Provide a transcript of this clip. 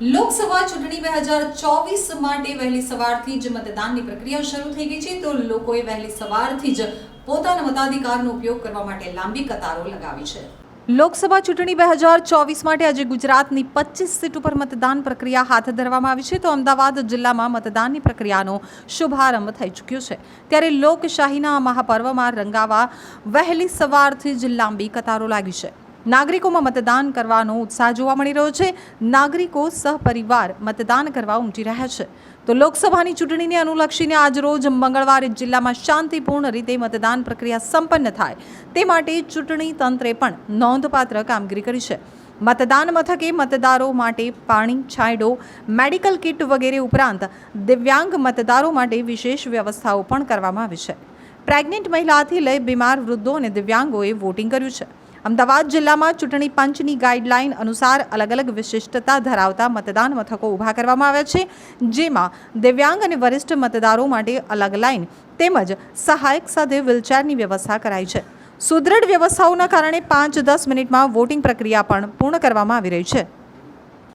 હજાર ચોવીસ માટે વહેલી સવારથી જ મતદાનની પ્રક્રિયા શરૂ થઈ ગઈ છે. તો લોકોએ વહેલી સવારથી જ પોતાના મતાધિકારનો ઉપયોગ કરવા માટે લાંબી કતારો લગાવી છે. લોકસભા ચૂંટણી બે હજાર ચોવીસ માટે આજે ગુજરાતની પચીસ સીટ ઉપર મતદાન પ્રક્રિયા હાથ ધરવામાં આવી છે. તો અમદાવાદ જિલ્લામાં મતદાનની પ્રક્રિયાનો શુભારંભ થઈ ચૂક્યો છે. ત્યારે લોકશાહીના મહાપર્વમાં રંગાવા વહેલી સવારથી જ લાંબી કતારો લાગી છે. નાગરિકોમાં મતદાન કરવાનો ઉત્સાહ જોવા મળી રહ્યો છે. નાગરિકો સહપરિવાર મતદાન કરવા ઉમટી રહ્યા છે. તો લોકસભાની ચૂંટણીને અનુલક્ષીને આજરોજ મંગળવારે જિલ્લામાં શાંતિપૂર્ણ રીતે મતદાન પ્રક્રિયા સંપન્ન થાય. તે માટે ચૂંટણી તંત્રે પણ નોંધપાત્ર કામગીરી કરી છે. મતદાન મથકે મતદારો માટે પાણી, છાંયડો, મેડિકલ કિટ વગેરે ઉપરાંત દિવ્યાંગ મતદારો માટે વિશેષ વ્યવસ્થાઓ પણ કરવામાં આવી છે. પ્રેગ્નેન્ટ મહિલાથી લઈ બીમાર વૃદ્ધો અને દિવ્યાંગોએ વોટિંગ કર્યું છે. અમદાવાદ જિલ્લામાં ચૂંટણી પંચની ગાઈડલાઈન અનુસાર અલગ અલગ વિશિષ્ટતા ધરાવતા મતદાન મથકો ઊભા કરવામાં આવ્યા છે, જેમાં દિવ્યાંગ અને વરિષ્ઠ મતદારો માટે અલગ લાઈન તેમજ સહાયક સાથે વ્હીલચેરની વ્યવસ્થા કરાઈ છે. સુદૃઢ વ્યવસ્થાઓના કારણે પાંચ દસ મિનિટમાં વોટિંગ પ્રક્રિયા પણ પૂર્ણ કરવામાં આવી રહી છે.